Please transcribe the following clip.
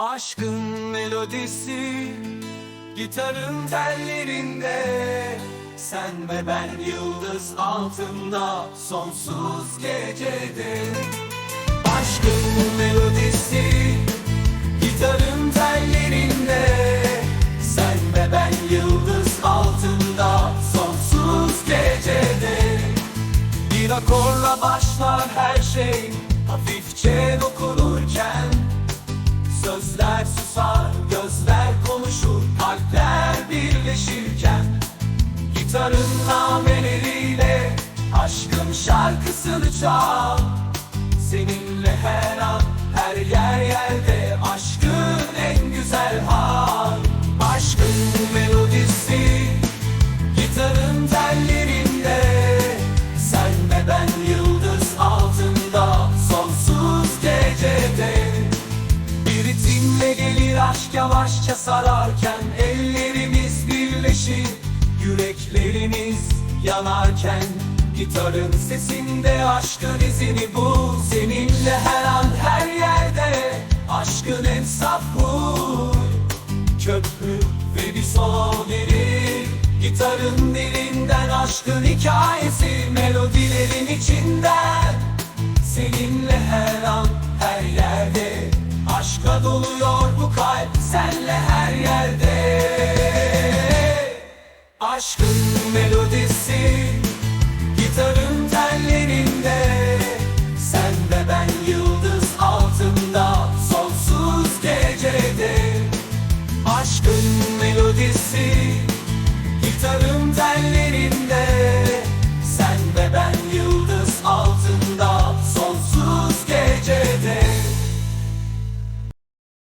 Aşkın melodisi Gitarın tellerinde. Sen ve ben yıldız altında Sonsuz gecede. Aşkın melodisi Gitarın tellerinde. Sen ve ben yıldız altında Sonsuz gecede. Bir akorla başlar her şey Sözler susar, gözler konuşur Kalpler birleşirken Gitarın nameleriyle Aşkın şarkısını çal gelir aşk yavaşça sararken Ellerimiz birleşir Yüreklerimiz yanarken Gitarın sesinde aşkın izini bul Seninle her an her yerde Aşkın en saf huy Köprü ve bir solo gelir Gitarın dilinden aşkın hikayesi Melodilerin içinden Seninle her an her yerde Aşka doluyor senle her yerde. Aşkın melodisi Gitarın tellerinde. Sen ve ben yıldız altında Sonsuz gecede. Aşkın melodisi